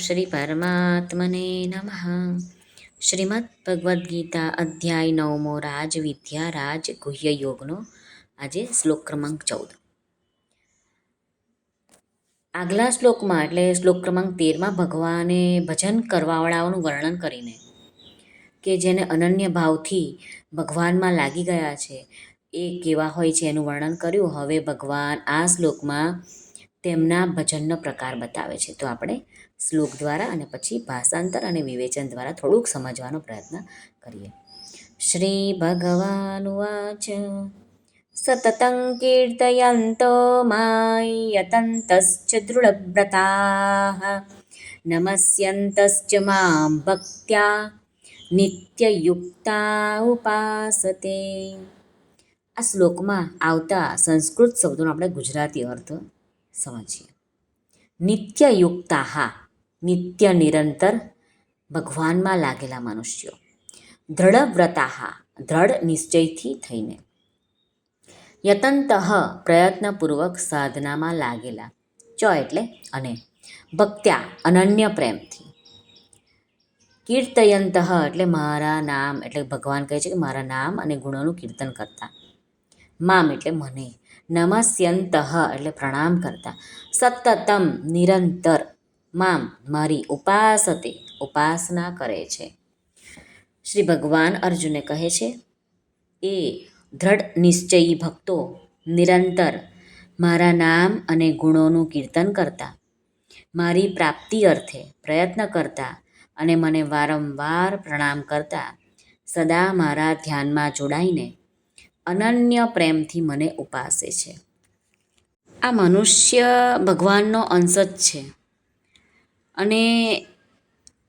શ્રી પરમાત્મને નમઃ શ્રીમદ ભગવદ્ ગીતા અધ્યાય નવમો રાજ વિદ્યા રાજ ગુહ્ય યોગનો આજે શ્લોક ક્રમાંક ચૌદ. આગલા શ્લોકમાં એટલે શ્લોક ક્રમાંક તેરમાં ભગવાને ભજન કરવાવાળાઓનું વર્ણન કરીને કે જેને અનન્ય ભાવથી ભગવાનમાં લાગી ગયા છે, એ કેવા હોય છે એનું વર્ણન કર્યું. હવે ભગવાન આ શ્લોકમાં તેમના ભજનનો પ્રકાર બતાવે છે. તો આપણે શ્લોક દ્વારા અને પછી ભાષાંતર અને વિવેચન દ્વારા થોડુંક સમજવાનો પ્રયત્ન કરીએ. શ્રી ભગવાનુવાચ સતતં કીર્તયંતો માયતંતશ્ચ દૃઢવ્રતા, નમસ્યંતશ્ચ મામ ભક્ત્યા, નિત્યયુક્તા ઉપાસતે. આ શ્લોકમાં આવતા સંસ્કૃત શબ્દોનો આપણે ગુજરાતી અર્થ સમજીએ. નિત્યયુક્તા હા નિત્ય નિરંતર ભગવાનમાં લાગેલા મનુષ્યો. દ્રઢવ્રતા દ્રઢ નિશ્ચયથી થઈને. યતંત પ્રયત્નપૂર્વક સાધનામાં લાગેલા ચ એટલે અને, ભક્ત્યા અનન્ય પ્રેમથી. કીર્તયંત એટલે મારા નામ, એટલે ભગવાન કહે છે કે મારા નામ અને ગુણોનું કીર્તન કરતા. મામ એટલે મને. નમસ્યંત એટલે પ્રણામ કરતા. સતતમ, નિરંતર મામ, મારી ઉપાસતે ઉપાસના કરે છે. શ્રી ભગવાન અર્જુને કહે છે, એ દ્રઢ નિશ્ચયી ભક્તો નિરંતર મારા નામ અને ગુણોનું કીર્તન કરતા, મારી પ્રાપ્તિ અર્થે પ્રયત્ન કરતા અને મને વારંવાર પ્રણામ કરતા, સદા મારા ધ્યાનમાં જોડાઈને અનન્ય પ્રેમથી મને ઉપાસે છે. આ મનુષ્ય ભગવાનનો અંશ જ છે. અને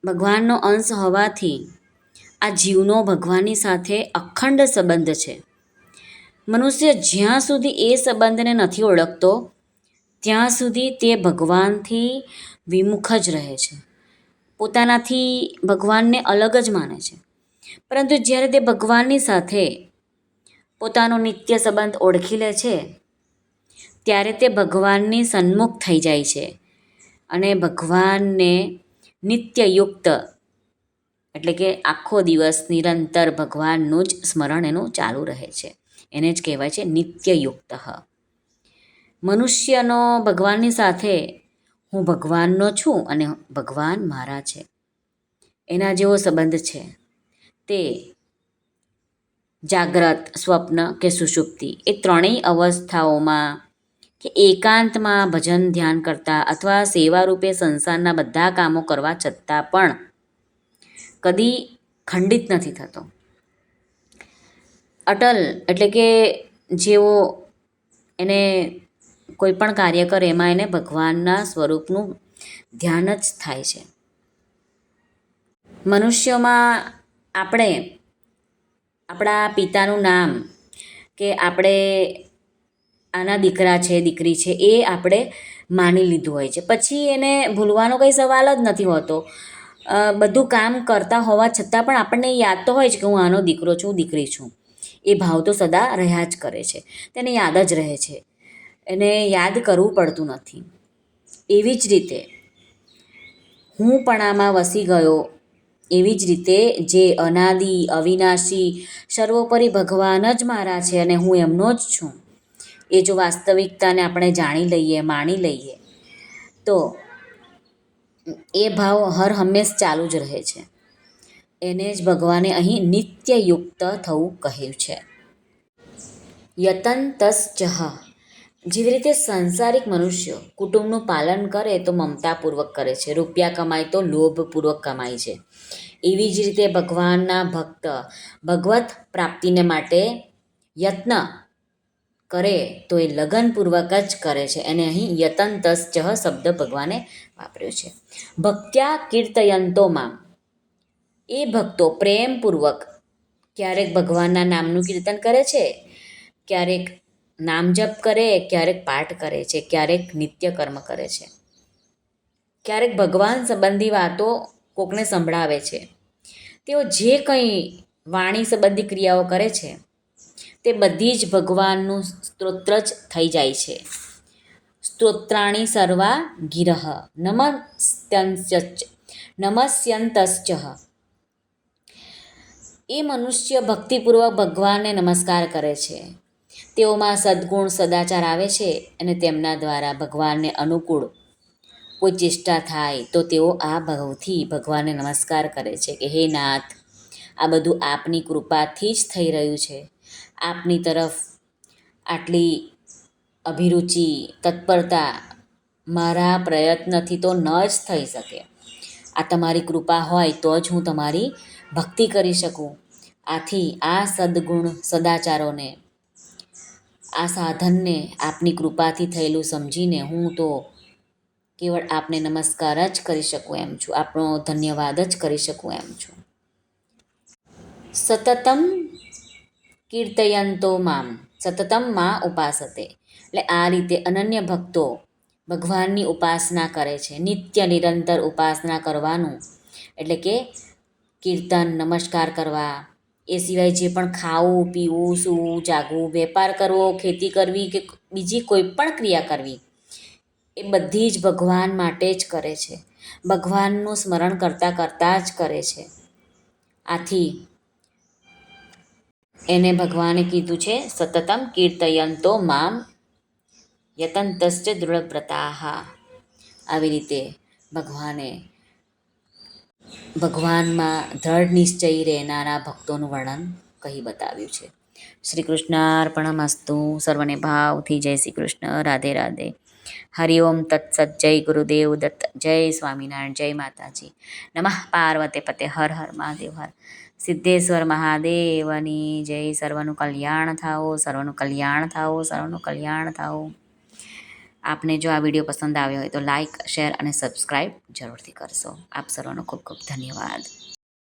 ભગવાનનો અંશ હોવાથી આ જીવનો ભગવાનની સાથે અખંડ સંબંધ છે. મનુષ્ય જ્યાં સુધી એ સંબંધને નથી ઓળખતો, ત્યાં સુધી તે ભગવાનથી વિમુખ જ રહે છે. પોતાનાથી ભગવાનને અલગ જ માને છે. પરંતુ જ્યારે તે ભગવાનની સાથે પોતાનો નિત્ય સંબંધ ઓળખી લે છે, ત્યારે તે ભગવાનની સન્મુખ થઈ જાય છે. અને ભગવાનને નિત્યયુક્ત એટલે કે આખો દિવસ નિરંતર ભગવાનનું જ સ્મરણ એનું ચાલુ રહે છે. એને જ કહેવાય છે નિત્યયુક્ત. મનુષ્યનો ભગવાનની સાથે હું ભગવાનનો છું અને ભગવાન મારા છે. એના જેવો સંબંધ છે. તે જાગ્રત, સ્વપ્ન કે સુષુપ્તિ એ ત્રણેય અવસ્થાઓમાં કે એકાંતમાં ભજન ધ્યાન કરતા અથવા સેવા રૂપે સંસારના બધા કામો કરવા છતાં પણ કદી ખંડિત નથી થતો. અટલ એટલે કે જેઓ એને કોઈ પણ કાર્ય કરે એમાં એને ભગવાનના સ્વરૂપનું ધ્યાન જ થાય છે. મનુષ્યોમાં આપણે, આપણા પિતાનું નામ કે આપણે આના દીકરા છે, દીકરી છે, એ આપણે માની લીધું હોય છે. પછી એને ભૂલવાનો કંઈ સવાલ જ નથી હોતો. બધું કામ કરતા હોવા છતાં પણ આપણને યાદ તો હોય છે કે હું આનો દીકરો છું, દીકરી છું. એ ભાવ તો સદા રહ્યા જ કરે છે. તેને યાદ જ રહે છે. એને યાદ કરવું પડતું નથી. એવી જ રીતે હું પણ આમાં વસી ગયો. એવી જ રીતે જે અનાદિ, અવિનાશી, સર્વોપરી ભગવાન જ મારા છે અને હું એમનો જ છું. એ જો વાસ્તવિકતાને આપણે જાણી લઈએ, માણી લઈએ, તો એ ભાવ હર હંમેશ ચાલુ જ રહે છે. એને જ ભગવાને અહીં નિત્યયુક્ત થવું કહ્યું છે. યતન તસ્જહ. જેવી રીતે સંસારિક મનુષ્યો કુટુંબનું પાલન કરે તો મમતાપૂર્વક કરે છે. રૂપિયા કમાય તો લોભપૂર્વક કમાય છે. એવી જ રીતે ભગવાનના ભક્ત ભગવત પ્રાપ્તિને માટે યત્ન કરે તો એ લગનપૂર્વક જ કરે છે. એને અહીં યતંતશ્ચ શબ્દ ભગવાને વાપર્યો છે. ભક્ત્યા કીર્તયંતોમાં એ ભક્તો પ્રેમપૂર્વક ક્યારેક ભગવાનના નામનું કીર્તન કરે છે, ક્યારેક નામ જપ કરે, ક્યારેક પાઠ કરે છે, ક્યારેક નિત્ય કર્મ કરે છે. ક્યારેક ભગવાન સંબંધી વાતો કોકને સંભળાવે છે. તેઓ જે કંઈ વાણી સંબંધી ક્રિયાઓ કરે છે તે બધી જ ભગવાનનું સ્તોત્ર જ થઈ જાય છે. સ્તોત્રાણી સર્વા ગિરહ નમસ્યંચ નમસ્યંતશ્ચ એ મનુષ્ય ભક્તિપૂર્વક ભગવાનને નમસ્કાર કરે છે. તેઓમાં સદ્ગુણ સદાચાર આવે છે અને તેમના દ્વારા ભગવાનને અનુકૂળ કોઈ ચેષ્ટા થાય તો તેઓ આ ભાવથી ભગવાનને નમસ્કાર કરે છે કે, હે નાથ, આ બધું આપની કૃપાથી જ થઈ રહ્યું છે. આપની તરફ આટલી અભિરુચિ, તત્પરતા મારા પ્રયત્નથી તો ન જ થઈ શકે. આ તમારી કૃપા હોય તો જ હું તમારી ભક્તિ કરી શકું. આથી આ સદગુણ સદાચારોને, આ સાધનને આપની કૃપાથી થયેલું સમજીને હું તો કેવળ આપને નમસ્કાર જ કરી શકું એમ છું. આપણો ધન્યવાદ જ કરી શકું એમ છું. સતતમ કીર્તયંતો મામ, સતતમમાં ઉપાસતે. એટલે આ રીતે અનન્ય ભક્તો ભગવાનની ઉપાસના કરે છે. નિત્ય નિરંતર ઉપાસના કરવાનું. એટલે કે કીર્તન, નમસ્કાર કરવા. એ સિવાય જે પણ ખાવું, પીવું, સૂવું, જાગવું, વેપાર કરવો, ખેતી કરવી કે બીજી કોઈ પણ ક્રિયા કરવી, એ બધી જ ભગવાન માટે જ કરે છે. ભગવાનનું સ્મરણ કરતાં કરતાં જ કરે છે. આથી એને ભગવાને કીધું છે, સતતમ કીર્તયંતો મામ યતંતશ્ચ દૃઢવ્રતાહ આવી રીતે ભગવાને ભગવાનમાં દ્રઢ નિશ્ચયી રહેનારા ભક્તોનું વર્ણન કહી બતાવ્યું છે. શ્રી કૃષ્ણાર્પણમસ્તુ સર્વને ભાવથી જય શ્રી કૃષ્ણ, રાધે રાધે. હરિઓમ તત્સત જય ગુરુદેવ દત્ત, જય સ્વામિનારાયણ, જય માતાજી. નમઃ પાર્વતે પતે, હર હર મહાદેવ, હર. સિદ્ધેશ્વર મહાદેવની જય. સર્વનું કલ્યાણ થાઓ, સર્વનું કલ્યાણ થાઓ, સર્વનું કલ્યાણ થાઓ. આપને જો આ વીડિયો પસંદ આવ્યો હોય તો લાઇક શેર અને સબસ્ક્રાઈબ જરૂરથી કરશો. આપ સર્વનો ખૂબ ખૂબ ધન્યવાદ.